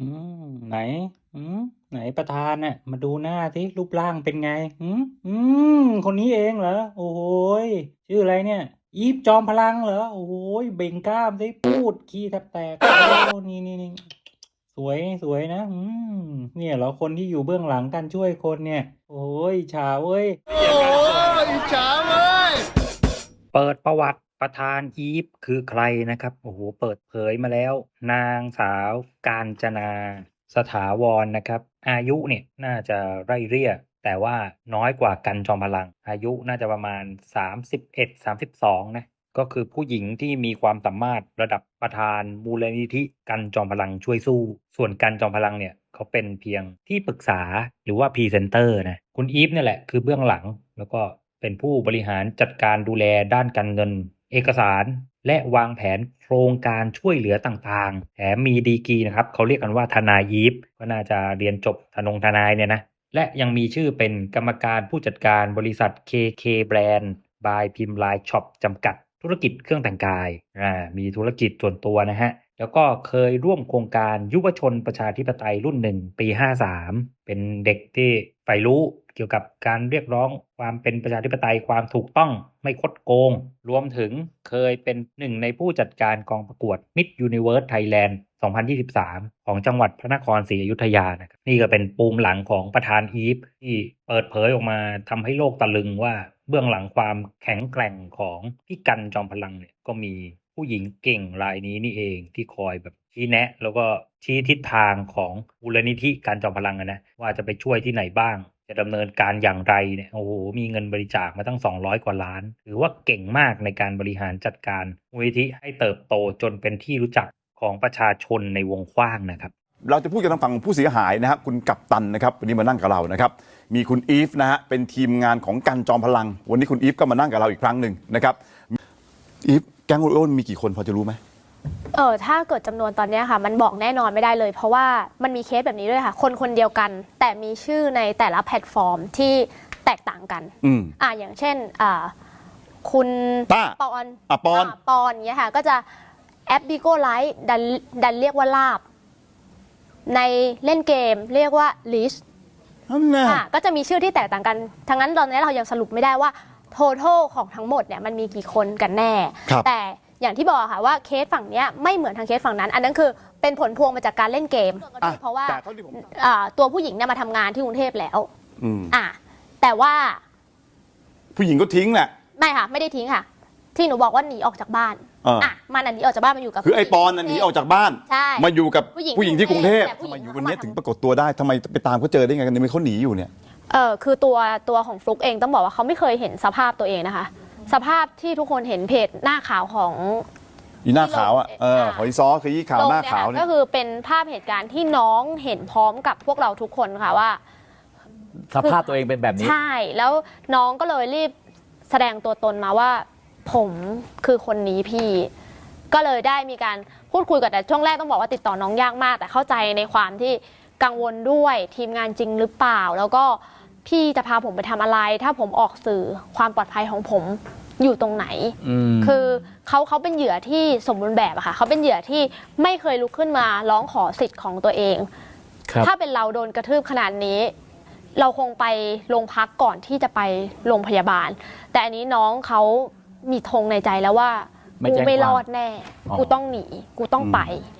อืมไหน อืมไหนประธานน่ะ มาดูหน้าสิรูปร่างเป็นไง อืมอืมคนนี้เองเหรอ โอ้โหยชื่ออะไรเนี่ย อีฟจอมพลังเหรอ โอ้โหยเบ่งกล้ามสิพูดขี้แทบแตกโอ้นี่นี่นี่สวยสวยนะ อืมเนี่ยเหรอคนที่อยู่เบื้องหลังการช่วยคนเนี่ย โอ้ยฉาเว้ย โอ้ยอิจฉาเว้ย เปิดประวัติ ประธานอีฟคือใครนะครับ โอ้โห เปิดเผยมาแล้ว นางสาวการจนาสถาวรนะครับ อายุเนี่ยน่าจะไร่เรียแต่ว่าน้อยกว่ากันจอมพลัง อายุน่าจะประมาณ 31 32 นะ ก็คือผู้หญิงที่มีความสามารถระดับประธานมูลนิธิกันจอมพลังช่วยสู้ ส่วนกันจอมพลังเนี่ยเขาเป็นเพียงที่ปรึกษาหรือว่าพรีเซนเตอร์นะ คุณอีฟเนี่ยแหละคือเบื้องหลัง แล้วก็เป็นผู้บริหารจัดการดูแลด้านการเงิน เอกสารและวางแผนโครงการช่วยเหลือต่างๆ แถมมีดีกีนะครับเขาเรียกกันว่าทนายีฟก็น่าจะเรียนจบทนงทนายเนี่ยนะ และยังมีชื่อเป็นกรรมการผู้จัดการบริษัท KK Brand by พิมพ์ลายช็อปจำกัด ธุรกิจเครื่องแต่งกาย อ่า มีธุรกิจส่วนตัวนะฮะ แล้วก็เคยร่วมโครงการยุวชนประชาธิปไตยรุ่นหนึ่งปี 53 เป็นเด็กที่ใฝ่รู้เกี่ยวกับการเรียกร้องความเป็นประชาธิปไตยความถูกต้องไม่คดโกง รวมถึงเคยเป็นหนึ่งในผู้จัดการกองประกวด Miss Universe Thailand 2023 ของจังหวัดพระนครศรีอยุธยานะครับนี่ก็เป็นปูมหลังของประธานอีฟที่เปิดเผยออกมาทำให้โลกตะลึงว่าเบื้องหลังความแข็งแกร่งของพี่กันจอมพลังเนี่ยก็มี ผู้หญิงเก่งรายนี้นี่เองที่คอยแบบชี้แนะ แล้วก็ชี้ทิศทางของมูลนิธิการจอมพลังนะว่าจะไปช่วยที่ไหนบ้าง จะดำเนินการอย่างไรเนี่ยโอ้โหมีเงินบริจาคมาตั้ง 200 กว่าล้านถือว่าเก่งมากในการบริหารจัดการมูลนิธิให้เติบโตจนเป็นที่รู้จักของประชาชนในวงกว้างนะครับเราจะพูดกันทางฝั่งผู้เสียหายนะครับคุณกัปตันนะครับวันนี้มานั่งกับเรานะครับมีคุณอีฟนะฮะเป็นทีมงานของกันจอมพลัง วันนี้คุณอีฟก็มานั่งกับเราอีกครั้งหนึ่งนะครับอีฟ แก๊งโอริโอมีกี่คนพอจะรู้ไหม เออถ้าเกิดจำนวนตอนเนี้ยค่ะ มันบอกแน่นอนไม่ได้เลย เพราะว่ามันมีเคสแบบนี้ด้วยค่ะ คนคนเดียวกัน แต่มีชื่อในแต่ละแพลตฟอร์มที่แตกต่างกันอืมอ่าอย่างเช่นอ่าคุณต้าปอนอะปอนาปอนเงี้ยค่ะ ก็จะแอปบิโก้ไลท์ดันดันเรียกว่าลาบ ในเล่นเกมเรียกว่าลิช นั่นแหละ อะก็จะมีชื่อที่แตกต่างกัน ทั้งนั้นตอนนี้เรายังสรุปไม่ได้ว่า total ของทั้งหมดเนี่ยมันมีกี่คนกันแน่ครับแต่อย่างที่บอกค่ะว่าเคสฝั่งเนี้ยไม่เหมือนทางเคสฝั่งนั้น อันนั้นคือเป็นผลพวงมาจากการเล่นเกมอะเพราะว่าแต่เท่าที่ผมอ่าตัวผู้หญิงเนี่ยมาทำงานที่กรุงเทพแล้วอืมอะแต่ว่า ผู้หญิงก็ทิ้งแหละไม่ค่ะ ไม่ได้ทิ้งค่ะ ที่หนูบอกว่าหนีออกจากบ้านเอออะมันอันหนีออกจากบ้านมาอยู่กับคือไอ้ปอนน่ะหนีออกจากบ้านใช่มาอยู่กับผู้หญิงผู้หญิงที่กรุงเทพแต่ผู้ทำหญิงไมอยู่วันนี้เขามาถึงปรากฏตัวได้ทำไมไปตามเขาเจอได้ไงกันในเมื่อเขาหนีอยู่เนี่ย เออคือตัวตัวของฟลุกเองต้องบอกว่าเขาไม่เคยเห็นสภาพตัวเองนะคะ สภาพที่ทุกคนเห็นเพจหน้าขาวของ อีหน้าขาวอะที่ลงเอออ่าหอยซอคือยี่ขาวลงหน้าเนี่ยขาวค่ะเนี่ก็ยคือเป็นภาพเหตุการณ์ที่น้องเห็นพร้อมกับพวกเราทุกคนค่ะว่า สภาพตัวเองเป็นแบบนี้ ใช่ แล้วน้องก็เลยรีบแสดงตัวตนมาว่า ผมคือคนนี้พี่ก็เลยได้มีการพูดคุยกันแต่ช่วงแรกต้องบอกว่าติดต่อน้องยากมาก แต่เข้าใจในความที่กังวลด้วยทีมงานจริงหรือเปล่า แล้วก็ พี่จะพาผมไปทำอะไร ถ้าผมออกสื่อความปลอดภัยของผมอยู่ตรงไหนอืมคือเขาเขาเป็นเหยื่อที่สมบูรณ์แบบอะค่ะเขาเป็นเหยื่อที่ไม่เคยลุกขึ้นมาร้องขอสิทธิ์ของตัวเองครับถ้าเป็นเราโดนกระทืบขนาดนี้ เราคงไปโรงพักก่อนที่จะไปโรงพยาบาล แต่อันนี้น้องเขามีธงในใจแล้วว่าไม่กูแจ้งไม่ความรอดแน่อ๋อกูต้องหนี กูต้องไปอื